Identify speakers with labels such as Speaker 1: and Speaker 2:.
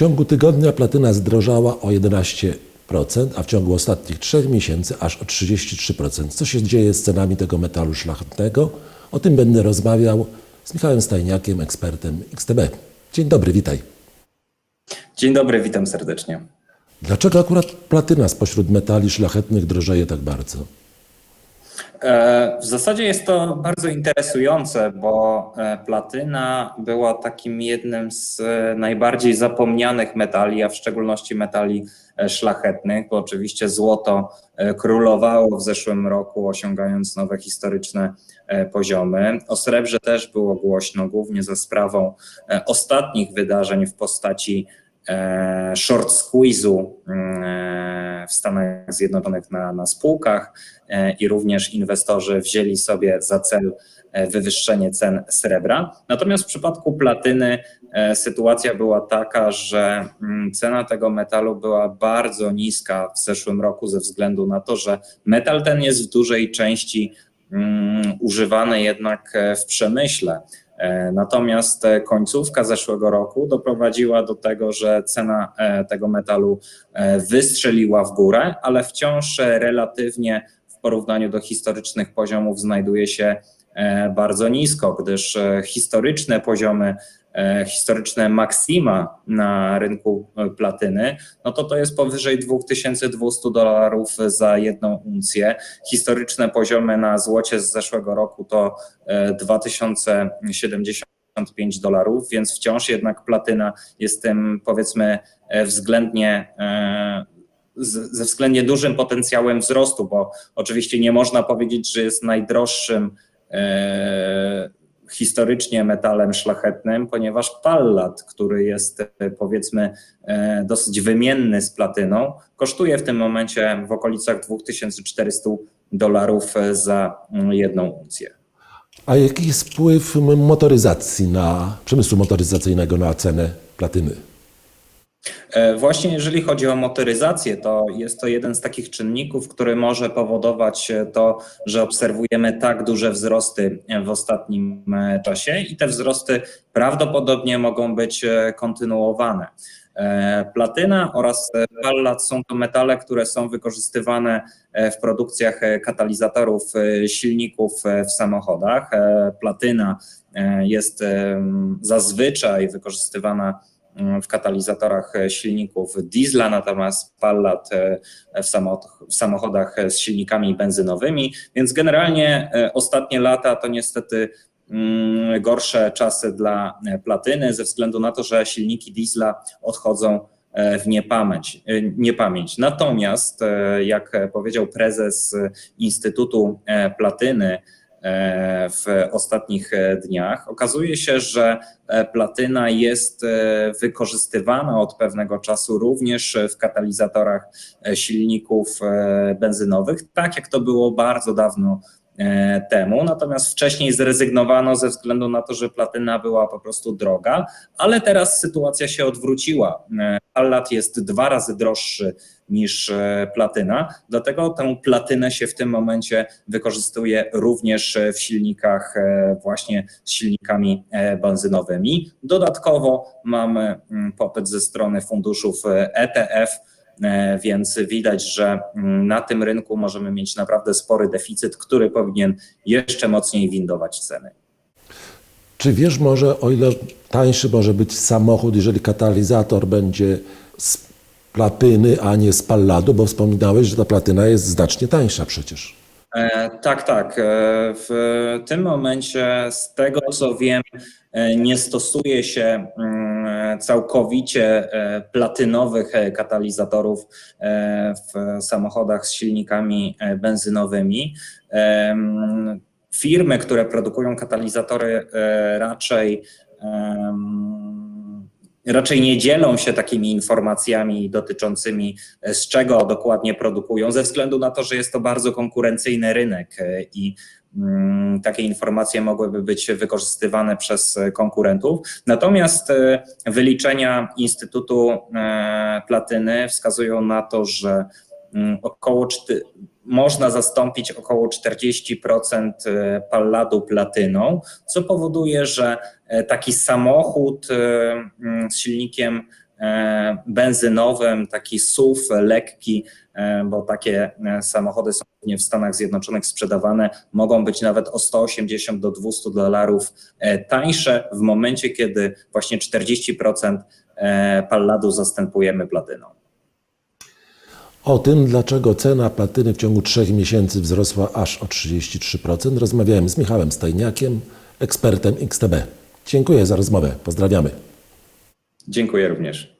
Speaker 1: ciągu tygodnia platyna zdrożała o 11%, a w ciągu ostatnich trzech miesięcy aż o 33%. Co się dzieje z cenami tego metalu szlachetnego? O tym będę rozmawiał z Michałem Stajniakiem, ekspertem XTB. Dzień dobry, witaj.
Speaker 2: Dzień dobry, witam serdecznie.
Speaker 1: Dlaczego akurat platyna spośród metali szlachetnych drożeje tak bardzo?
Speaker 2: E, W zasadzie jest to bardzo interesujące, bo e, platyna była takim jednym z e, najbardziej zapomnianych metali, a w szczególności metali szlachetnych, bo oczywiście złoto królowało w zeszłym roku, osiągając nowe historyczne poziomy. O srebrze też było głośno, głównie za sprawą ostatnich wydarzeń w postaci short squeeze'u e, w Stanach Zjednoczonych na, na spółkach e, i również inwestorzy wzięli sobie za cel e, wywyższenie cen srebra. Natomiast w przypadku platyny e, sytuacja była taka, że mm, cena tego metalu była bardzo niska w zeszłym roku ze względu na to, że metal ten jest w dużej części mm, używany jednak e, w przemyśle. E, Natomiast e, końcówka zeszłego roku doprowadziła do tego, że cena e, tego metalu wystrzeliła w górę, ale wciąż relatywnie w porównaniu do historycznych poziomów znajduje się bardzo nisko, gdyż historyczne poziomy, historyczne maksima na rynku e, platyny, no to to jest powyżej 2200 dolarów za jedną uncję. Historyczne poziomy na złocie z zeszłego roku to e, 2075 dolarów, więc wciąż jednak platyna jest tym powiedzmy e, względnie e, ze względnie dużym potencjałem wzrostu, bo oczywiście nie można powiedzieć, że jest najdroższym e, historycznie metalem szlachetnym, ponieważ pallat, który jest e, powiedzmy e, dosyć wymienny z platyną, kosztuje w tym momencie w okolicach 2400 dolarów e, za mm, jedną uncję.
Speaker 1: A jaki jest wpływ motoryzacji na przemysłu motoryzacyjnego na cenę platyny?
Speaker 2: E, Właśnie jeżeli chodzi o motoryzację, to jest to jeden z takich czynników, który może powodować e, to, że obserwujemy tak duże wzrosty e, w ostatnim czasie i te wzrosty prawdopodobnie mogą być kontynuowane. Platyna oraz pallat są to metale, które są wykorzystywane w produkcjach katalizatorów silników w samochodach. Platyna jest zazwyczaj wykorzystywana w katalizatorach e, silników diesla, natomiast pallat e, w samoch- w samochodach z silnikami benzynowymi, więc generalnie e, ostatnie lata to niestety mm, gorsze czasy dla platyny ze względu na to, że silniki diesla odchodzą w niepamięć. niepamięć. Natomiast, jak powiedział prezes Instytutu Platyny, w ostatnich e, dniach. Okazuje się, że e, platyna jest e, wykorzystywana od pewnego czasu również w katalizatorach e, silników e, benzynowych, tak jak to było bardzo dawno e, temu. Natomiast wcześniej zrezygnowano ze względu na to, że platyna była po prostu droga, ale teraz sytuacja się odwróciła. E, Pallat jest dwa razy droższy niż e, platyna, dlatego tę platynę się w tym momencie wykorzystuje również e, w silnikach e, właśnie z silnikami e, benzynowymi. Dodatkowo mamy mm, popyt ze strony funduszów e, ETF, e, więc widać, że mm, na tym rynku możemy mieć naprawdę spory deficyt, który powinien jeszcze mocniej windować ceny.
Speaker 1: Czy wiesz może, o ile tańszy może być samochód, jeżeli katalizator będzie z platyny, a nie z palladu, bo wspominałeś, że ta platyna jest znacznie tańsza przecież.
Speaker 2: E, Tak, tak. E, W tym momencie, z tego co wiem, e, nie stosuje się mm, całkowicie e, platynowych e, katalizatorów e, w samochodach z silnikami benzynowymi. Firmy, które produkują katalizatory, raczej raczej nie dzielą się takimi informacjami dotyczącymi e, z czego dokładnie produkują, ze względu na to, że jest to bardzo konkurencyjny rynek e, i mm, takie informacje mogłyby być wykorzystywane przez e, konkurentów. Natomiast wyliczenia Instytutu Platyny wskazują na to, że mm, około można zastąpić około 40% e, palladu platyną, co powoduje, że e, taki samochód e, z silnikiem benzynowym, taki SUV lekki, bo takie samochody są w Stanach Zjednoczonych sprzedawane, mogą być nawet o 180 do 200 dolarów tańsze w momencie, kiedy właśnie 40% e, palladu zastępujemy platyną.
Speaker 1: O tym, dlaczego cena platyny w ciągu trzech miesięcy wzrosła aż o 33%, rozmawiałem z Michałem Stajniakiem, ekspertem XTB. Dziękuję za rozmowę. Pozdrawiamy.
Speaker 2: Dziękuję również.